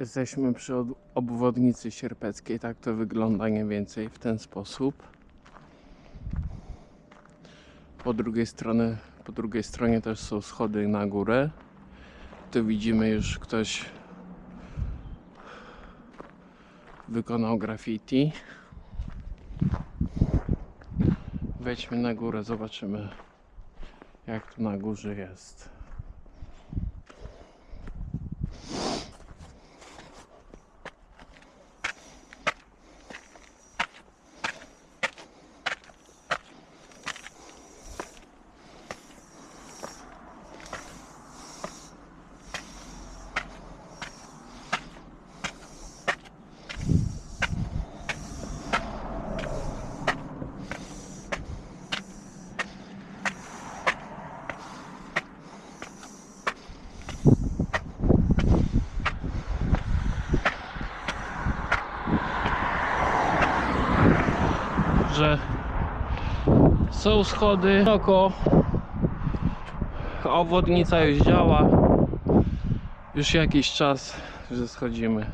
Jesteśmy przy od- obwodnicy sierpeckiej, tak to wygląda mniej więcej w ten sposób. Po drugiej stronie, po drugiej stronie też są schody na górę. Tu widzimy już ktoś wykonał graffiti. Wejdźmy na górę, zobaczymy jak tu na górze jest. Że są schody. Oko. Obwodnica już działa. Już jakiś czas że schodzimy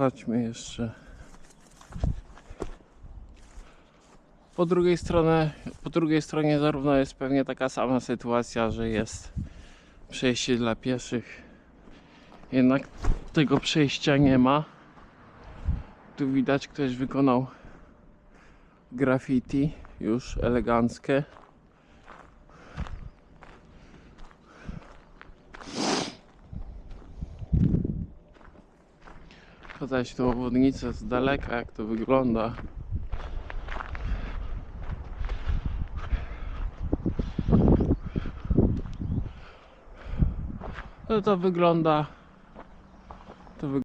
chodźmy jeszcze. Po drugiej stronie po drugiej stronie zarówno jest pewnie taka sama sytuacja, że jest przejście dla pieszych. Jednak tego przejścia nie ma. Tu widać ktoś wykonał graffiti już eleganckie pokazać tą obwodnicę z daleka jak to wygląda. No to wygląda